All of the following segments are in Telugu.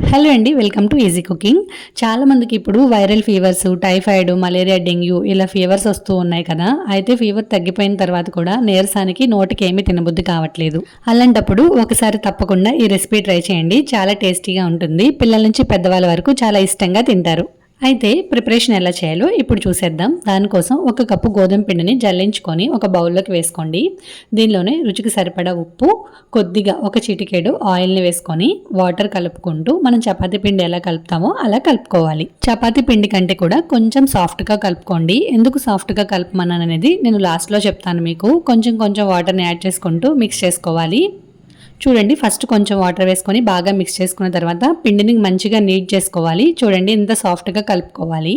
హలో అండి వెల్కమ్ టు ఈజీ కుకింగ్. చాలా మందికి ఇప్పుడు viral fevers typhoid malaria dengue ఇలా ఫీవర్స్ వస్తూ ఉన్నాయి కదా. అయితే ఫీవర్ తగ్గిపోయిన తర్వాత కూడా నీరసానికి నోటికి ఏమీ తినబుద్ధి కావట్లేదు. అలాంటప్పుడు ఒకసారి తప్పకుండా ఈ రెసిపీ ట్రై చేయండి. చాలా టేస్టీగా ఉంటుంది. పిల్లల నుంచి పెద్దవాళ్ళ వరకు చాలా ఇష్టంగా తింటారు. అయితే ప్రిపరేషన్ ఎలా చేయాలో ఇప్పుడు చూసేద్దాం. దానికోసం ఒక కప్పు గోధుమ పిండిని జల్లించుకొని ఒక బౌల్లోకి వేసుకోండి. దీనిలోనే రుచికి సరిపడా ఉప్పు కొద్దిగా ఒక చిటికేడు ఆయిల్ని వేసుకొని వాటర్ కలుపుకుంటూ మనం చపాతీ పిండి ఎలా కలుపుతామో అలా కలుపుకోవాలి. చపాతీ పిండి కంటే కూడా కొంచెం సాఫ్ట్గా కలుపుకోండి. ఎందుకు సాఫ్ట్గా కలుపుమన్నాను అనేది నేను లాస్ట్లో చెప్తాను మీకు. కొంచెం కొంచెం వాటర్ని యాడ్ చేసుకుంటూ మిక్స్ చేసుకోవాలి. చూడండి ఫస్ట్ కొంచెం వాటర్ వేసుకొని బాగా మిక్స్ చేసుకున్న తర్వాత పిండిని మంచిగా నీట్ చేసుకోవాలి. చూడండి ఇంత సాఫ్ట్గా కలుపుకోవాలి.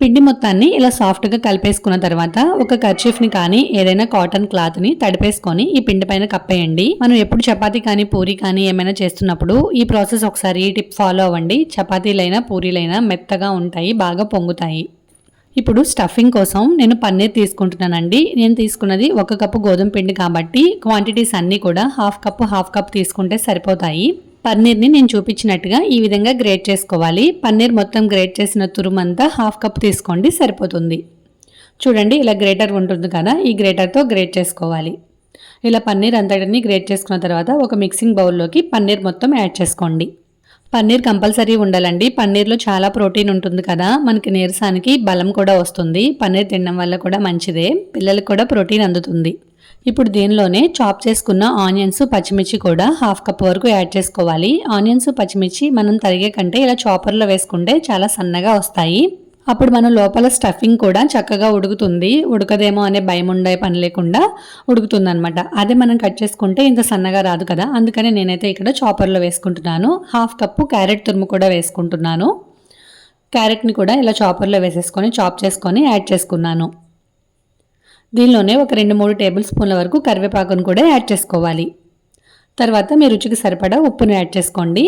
పిండి మొత్తాన్ని ఇలా సాఫ్ట్గా కలిపేసుకున్న తర్వాత ఒక కర్చీఫ్ని కానీ ఏదైనా కాటన్ క్లాత్ని తడిపేసుకొని ఈ పిండి పైన కప్పేయండి. మనం ఎప్పుడు చపాతీ కానీ పూరి కానీ ఏమైనా చేస్తున్నప్పుడు ఈ ప్రాసెస్ ఒకసారి ఈ టిప్ ఫాలో అవ్వండి. చపాతీలైనా పూరీలైనా మెత్తగా ఉంటాయి బాగా పొంగుతాయి. ఇప్పుడు స్టఫింగ్ కోసం నేను పన్నీర్ తీసుకుంటున్నానండి. నేను తీసుకున్నది ఒక కప్పు గోధుమ పిండి కాబట్టి క్వాంటిటీస్ అన్నీ కూడా హాఫ్ కప్పు హాఫ్ కప్ తీసుకుంటే సరిపోతాయి. పన్నీర్ని నేను చూపించినట్టుగా ఈ విధంగా గ్రేట్ చేసుకోవాలి. పన్నీర్ మొత్తం గ్రేట్ చేసిన తురుమంతా హాఫ్ కప్ తీసుకోండి సరిపోతుంది. చూడండి ఇలా గ్రేటర్ ఉంటుంది కదా ఈ గ్రేటర్తో గ్రేట్ చేసుకోవాలి. ఇలా పన్నీర్ అంతటిని గ్రేట్ చేసుకున్న తర్వాత ఒక మిక్సింగ్ బౌల్లోకి పన్నీర్ మొత్తం యాడ్ చేసుకోండి. పన్నీర్ కంపల్సరీ ఉండాలండి. పన్నీర్లో చాలా ప్రోటీన్ ఉంటుంది కదా. మనకి నీరసానికి బలం కూడా వస్తుంది. పన్నీర్ తినడం వల్ల కూడా మంచిదే. పిల్లలకు కూడా ప్రోటీన్ అందుతుంది. ఇప్పుడు దీనిలోనే చాప్ చేసుకున్న ఆనియన్స్ పచ్చిమిర్చి కూడా హాఫ్ కప్ వరకు యాడ్ చేసుకోవాలి. ఆనియన్స్ పచ్చిమిర్చి మనం తరిగే కంటే ఇలా చాపర్లో వేసుకుంటే చాలా సన్నగా వస్తాయి. అప్పుడు మనం లోపల స్టఫింగ్ కూడా చక్కగా ఉడుకుతుంది. ఉడకదేమో అనే భయం ఉండే పని లేకుండా ఉడుకుతుంది అనమాట అదే మనం కట్ చేసుకుంటే ఇంత సన్నగా రాదు కదా. అందుకనే నేనైతే ఇక్కడ చాపర్లో వేసుకుంటున్నాను. హాఫ్ కప్పు క్యారెట్ తురుము కూడా వేసుకుంటున్నాను. క్యారెట్ని కూడా ఇలా చాపర్లో వేసేసుకొని చాప్ చేసుకొని యాడ్ చేసుకున్నాను. దీనిలోనే ఒక రెండు మూడు టేబుల్ స్పూన్ల వరకు కరివేపాకును కూడా యాడ్ చేసుకోవాలి. తర్వాత మీ రుచికి సరిపడా ఉప్పును యాడ్ చేసుకోండి.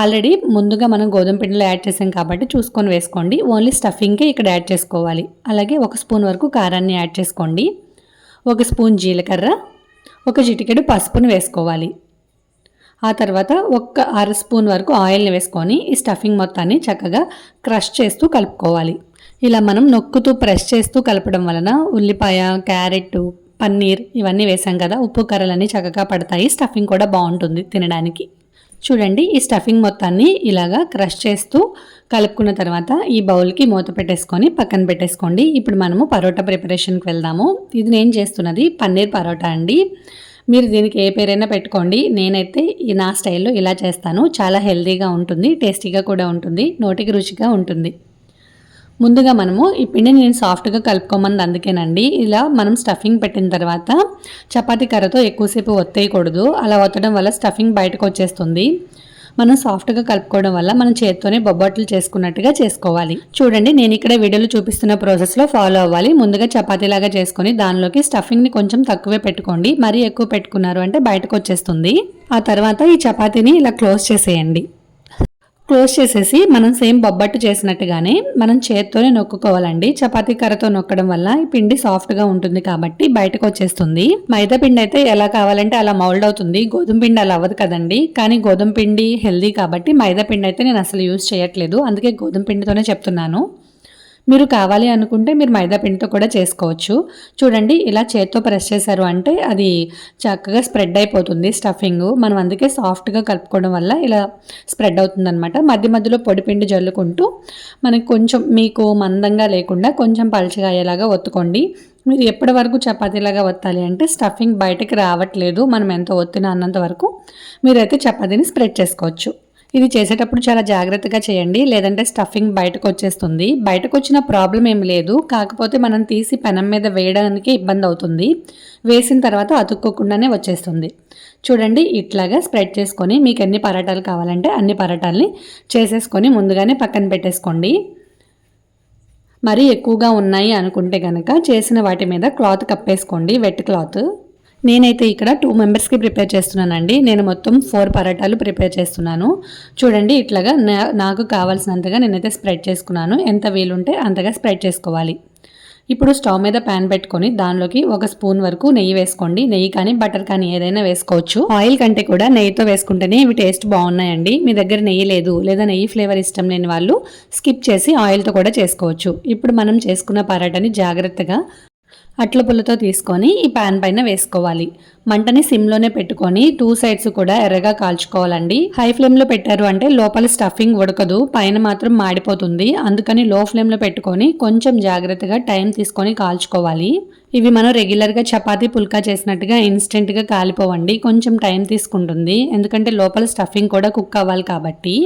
ఆల్రెడీ ముందుగా మనం గోధుమ పిండిలో యాడ్ చేసాం కాబట్టి చూసుకొని వేసుకోండి. ఓన్లీ స్టఫింగ్కే ఇక్కడ యాడ్ చేసుకోవాలి. అలాగే ఒక స్పూన్ వరకు కారాన్ని యాడ్ చేసుకోండి. ఒక స్పూన్ జీలకర్ర ఒక చిటికెడు పసుపుని వేసుకోవాలి. ఆ తర్వాత ఒక్క అర స్పూన్ వరకు ఆయిల్ని వేసుకొని ఈ స్టఫింగ్ మొత్తాన్ని చక్కగా క్రష్ చేస్తూ కలుపుకోవాలి. ఇలా మనం నొక్కుతూ ప్రెస్ చేస్తూ కలపడం వలన ఉల్లిపాయ క్యారెట్ పన్నీర్ ఇవన్నీ వేసాం కదా ఉప్పు కర్రలన్నీ చక్కగా పడతాయి. స్టఫింగ్ కూడా బాగుంటుంది తినడానికి. చూడండి ఈ స్టఫింగ్ మొత్తాన్ని ఇలాగా క్రష్ చేస్తూ కలుపుకున్న తర్వాత ఈ బౌల్కి మూత పెట్టేసుకొని పక్కన పెట్టేసుకోండి. ఇప్పుడు మనము పరోటా ప్రిపరేషన్కి వెళ్దాము. ఇది నేను చేస్తున్నది పన్నీర్ పరోటా అండి. మీరు దీనికి ఏ పేరైనా పెట్టుకోండి. నేనైతే నా స్టైల్లో ఇలా చేస్తాను. చాలా హెల్తీగా ఉంటుంది టేస్టీగా కూడా ఉంటుంది నోటికి రుచిగా ఉంటుంది. ముందుగా మనము ఈ పిండిని నేను సాఫ్ట్గా కలుపుకోమని అందుకేనండి. ఇలా మనం స్టఫింగ్ పెట్టిన తర్వాత చపాతీ కర్రతో ఎక్కువసేపు ఒత్తేయకూడదు. అలా ఒత్తడం వల్ల స్టఫింగ్ బయటకు వచ్చేస్తుంది. మనం సాఫ్ట్గా కలుపుకోవడం వల్ల మనం చేత్తోనే బొబ్బట్లు చేసుకున్నట్టుగా చేసుకోవాలి. చూడండి నేను ఇక్కడ వీడియోలో చూపిస్తున్న ప్రాసెస్లో ఫాలో అవ్వాలి. ముందుగా చపాతీలాగా చేసుకొని దానిలోకి స్టఫింగ్ని కొంచెం తక్కువే పెట్టుకోండి. మరీ ఎక్కువ పెట్టుకున్నారు అంటే బయటకు వచ్చేస్తుంది. ఆ తర్వాత ఈ చపాతీని ఇలా క్లోజ్ చేసేయండి. క్లోజ్ చేసేసి మనం సేమ్ బొబ్బట్టు చేసినట్టుగానే మనం చేత్తోనే నొక్కుకోవాలండి. చపాతీ కర్రతో నొక్కడం వల్ల ఈ పిండి సాఫ్ట్గా ఉంటుంది కాబట్టి బయటకు వచ్చేస్తుంది. మైదా పిండి అయితే ఎలా కావాలంటే అలా మౌల్డ్ అవుతుంది. గోధుమ పిండి అలా అవ్వదు కదండి. కానీ గోధుమ పిండి హెల్దీ కాబట్టి మైదా పిండి అయితే నేను అసలు యూజ్ చేయట్లేదు. అందుకే గోధుమ పిండితోనే చెప్తున్నాను. మీరు కావాలి అనుకుంటే మీరు మైదా పిండితో కూడా చేసుకోవచ్చు. చూడండి ఇలా చేత్తో ప్రెస్ చేశారు అంటే అది చక్కగా స్ప్రెడ్ అయిపోతుంది స్టఫింగ్. మనం అందుకే సాఫ్ట్గా కలుపుకోవడం వల్ల ఇలా స్ప్రెడ్ అవుతుంది అనమాట మధ్య మధ్యలో పొడి పిండి జల్లుకుంటూ మనకి కొంచెం మీకు మందంగా లేకుండా కొంచెం పలుచగా అయ్యేలాగా ఒత్తుకోండి. మీరు ఎప్పటి వరకు చపాతీలాగా ఒత్తాలి అంటే స్టఫింగ్ బయటకు రావట్లేదు. మనం ఎంత ఒత్తిన అన్నంత వరకు మీరైతే చపాతీని స్ప్రెడ్ చేసుకోవచ్చు. ఇది చేసేటప్పుడు చాలా జాగ్రత్తగా చేయండి. లేదంటే స్టఫింగ్ బయటకు వచ్చేస్తుంది. బయటకు వచ్చిన ప్రాబ్లం ఏమి లేదు. కాకపోతే మనం తీసి పెనం మీద వేయడానికి ఇబ్బంది అవుతుంది. వేసిన తర్వాత అతుక్కోకుండానే వచ్చేస్తుంది. చూడండి ఇట్లాగా స్ప్రెడ్ చేసుకొని మీకు ఎన్ని పరాటాలు కావాలంటే అన్ని పరాటాలని చేసేసుకొని ముందుగానే పక్కన పెట్టేసుకోండి. మరీ ఎక్కువగా ఉన్నాయి అనుకుంటే కనుక చేసిన వాటి మీద క్లాత్ కప్పేసుకోండి. Wet cloth. నేనైతే ఇక్కడ టూ మెంబర్స్కి ప్రిపేర్ చేస్తున్నానండి. నేను మొత్తం ఫోర్ పరాటాలు ప్రిపేర్ చేస్తున్నాను. చూడండి ఇట్లాగా నాకు కావాల్సినంతగా నేనైతే స్ప్రెడ్ చేసుకున్నాను. ఎంత వీలుంటే అంతగా స్ప్రెడ్ చేసుకోవాలి. ఇప్పుడు స్టవ్ మీద ప్యాన్ పెట్టుకొని దానిలోకి ఒక స్పూన్ వరకు నెయ్యి వేసుకోండి. నెయ్యి కానీ బటర్ కానీ ఏదైనా వేసుకోవచ్చు. ఆయిల్ కంటే కూడా నెయ్యితో వేసుకుంటేనే ఇవి టేస్ట్ బాగున్నాయండి. మీ దగ్గర నెయ్యి లేదు లేదా నెయ్యి ఫ్లేవర్ ఇష్టం లేని వాళ్ళు స్కిప్ చేసి ఆయిల్తో కూడా చేసుకోవచ్చు. ఇప్పుడు మనం చేసుకున్న పరాటాని జాగ్రత్తగా అట్ల పుల్లతో తీసుకొని ఈ పాన్ పైన వేసుకోవాలి. మంటని సిమ్లోనే పెట్టుకొని టూ సైడ్స్ కూడా ఎర్రగా కాల్చుకోవాలండి. హై ఫ్లేమ్లో పెట్టారు అంటే లోపల స్టఫింగ్ ఉడకదు పైన మాత్రం మాడిపోతుంది. అందుకని లో ఫ్లేమ్లో పెట్టుకొని కొంచెం జాగ్రత్తగా టైం తీసుకొని కాల్చుకోవాలి. ఇవి మనం రెగ్యులర్గా చపాతీ పుల్కా చేసినట్టుగా ఇన్స్టెంట్గా కాలిపోవండి. కొంచెం టైం తీసుకుంటుంది. ఎందుకంటే లోపల స్టఫింగ్ కూడా కుక్ అవ్వాలి కాబట్టి.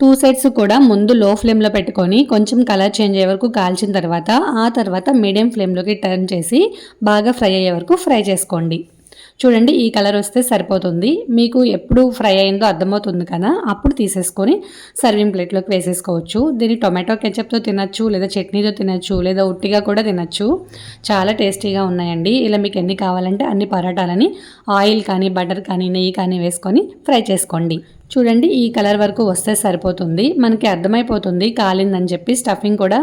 టూ సైడ్స్ కూడా ముందు లో ఫ్లేమ్లో పెట్టుకొని కొంచెం కలర్ చేంజ్ అయ్యే వరకు కాల్చిన తర్వాత ఆ తర్వాత మీడియం ఫ్లేమ్లోకి టర్న్ చేసి బాగా ఫ్రై అయ్యే వరకు ఫ్రై చేసుకోండి. చూడండి ఈ కలర్ వస్తే సరిపోతుంది. మీకు ఎప్పుడు ఫ్రై అయిందో అర్థమవుతుంది కదా? అప్పుడు తీసేసుకొని సర్వింగ్ ప్లేట్లోకి వేసేసుకోవచ్చు. దీన్ని టొమాటో కెచప్తో తినచ్చు లేదా చట్నీతో తినచ్చు లేదా ఉట్టిగా కూడా తినచ్చు. చాలా టేస్టీగా ఉన్నాయండి. ఇలా మీకు ఎన్ని కావాలంటే అన్ని పరోటాలని ఆయిల్ కానీ బటర్ కానీ నెయ్యి కానీ వేసుకొని ఫ్రై చేసుకోండి. చూడండి ఈ కలర్ వరకు వస్తే సరిపోతుంది. మనకి అర్థమైపోతుంది కాలిందని చెప్పి స్టఫింగ్ కూడా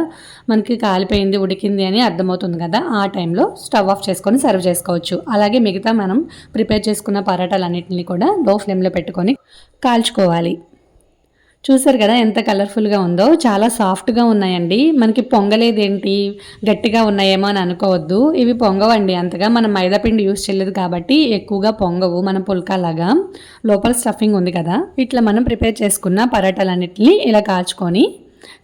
మనకి కాలిపోయింది ఉడికింది అని అర్థమవుతుంది కదా. ఆ టైంలో స్టవ్ ఆఫ్ చేసుకొని సర్వ్ చేసుకోవచ్చు. అలాగే మిగతా మనం ప్రిపేర్ చేసుకున్న పరాటాలన్నింటినీ కూడా లో ఫ్లేమ్లో పెట్టుకొని కాల్చుకోవాలి. చూసారు కదా ఎంత కలర్ఫుల్గా ఉందో? చాలా సాఫ్ట్గా ఉన్నాయండి. మనకి పొంగలేదేంటి? గట్టిగా ఉన్నాయేమో అని అనుకోవద్దు. ఇవి పొంగవండి. అంతగా మనం మైదాపిండి యూస్ చేయలేదు కాబట్టి ఎక్కువగా పొంగవు మన పుల్కాలాగా. లోపల స్టఫింగ్ ఉంది కదా. ఇట్లా మనం ప్రిపేర్ చేసుకున్న పరాటాలన్నింటినీ ఇలా కాచుకొని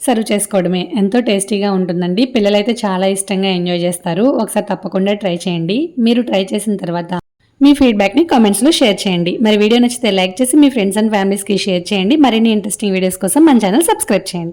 సర్వ్ చేసుకోవడమే. ఎంతో టేస్టీగా ఉంటుందండి. పిల్లలైతే చాలా ఇష్టంగా ఎంజాయ్ చేస్తారు. ఒకసారి తప్పకుండా ట్రై చేయండి. మీరు ట్రై చేసిన తర్వాత మీ ఫీడ్బ్యాక్ని కామెంట్స్లో షేర్ చేయండి. మరి వీడియో నచ్చితే లైక్ చేసి మీ ఫ్రెండ్స్ అండ్ ఫ్యామిలీస్కి షేర్ చేయండి. మరిన్ని ఇంట్రెస్టింగ్ వీడియోస్ కోసం మన ఛానల్ సబ్స్క్రైబ్ చేయండి.